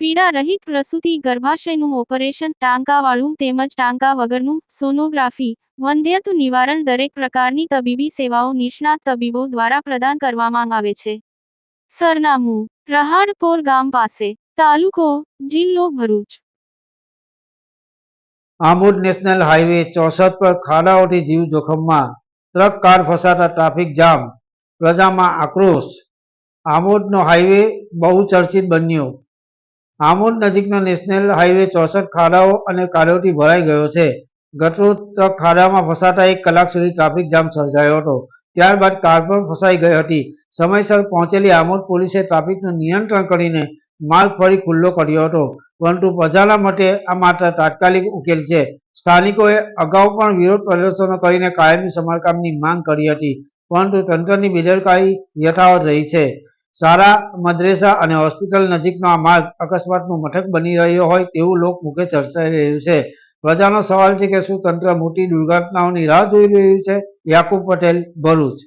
પીડા રહિત પ્રસૂતિ ગર્ભાશયનું ઓપરેશન ટાંકાવાળું તેમજ ટાંકા વગરનું સોનોગ્રાફી વંધ્યત્વ નિવારણ દરેક પ્રકારની તબીબી સેવાઓ નિષ્ણાત તબીબો દ્વારા પ્રદાન કરવામાં આવે છે. સરનામું, રહાડપોર ગામ પાસે, તાલુકો, જિલ્લો ભરૂચ. આમોદ નેશનલ હાઈવે ચોસઠ પર ખાડાઓથી જીવ જોખમમાં, ટ્રક કાર ફસાતા ટ્રાફિક જામ, પ્રજામાં આક્રોશ. આમોદનો હાઈવે બહુ ચર્ચિત બન્યો. આમોદ નજીકનો નેશનલ હાઈવે ચોસઠ ખાડાઓ અને કાદવથી ભરાઈ ગયો છે. ગતરોજ ખાડામાં ફસાતા એક કલાક સુધી ટ્રાફિક જામ સર્જાયો હતો. ત્યારબાદ કાર પણ ફસાઈ ગઈ હતી. સમયસર પહોંચેલી આમોદ પોલીસે ટ્રાફિકનું નિયંત્રણ કરીને માર્ગ ફરી ખુલ્લો કર્યો હતો. પરંતુ પ્રજાના મતે આ માત્ર તાત્કાલિક ઉકેલ છે. સ્થાનિકોએ અગાઉ પણ વિરોધ પ્રદર્શનો કરીને કાયમી સમારકામની માંગ કરી હતી. પરંતુ તંત્રની બેદરકારી યથાવત રહી છે. શાળા મદ્રેસા અને હોસ્પિટલ નજીકનો આ માર્ગ અકસ્માતનું મથક બની રહ્યો હોય તેવું લોકમુખે ચર્ચાઈ રહ્યું છે. પ્રજાનો સવાલ છે કે શું તંત્ર મોટી દુર્ઘટનાઓની રાહ જોઈ રહ્યું છે? યાકુબ પટેલ, ભરૂચ.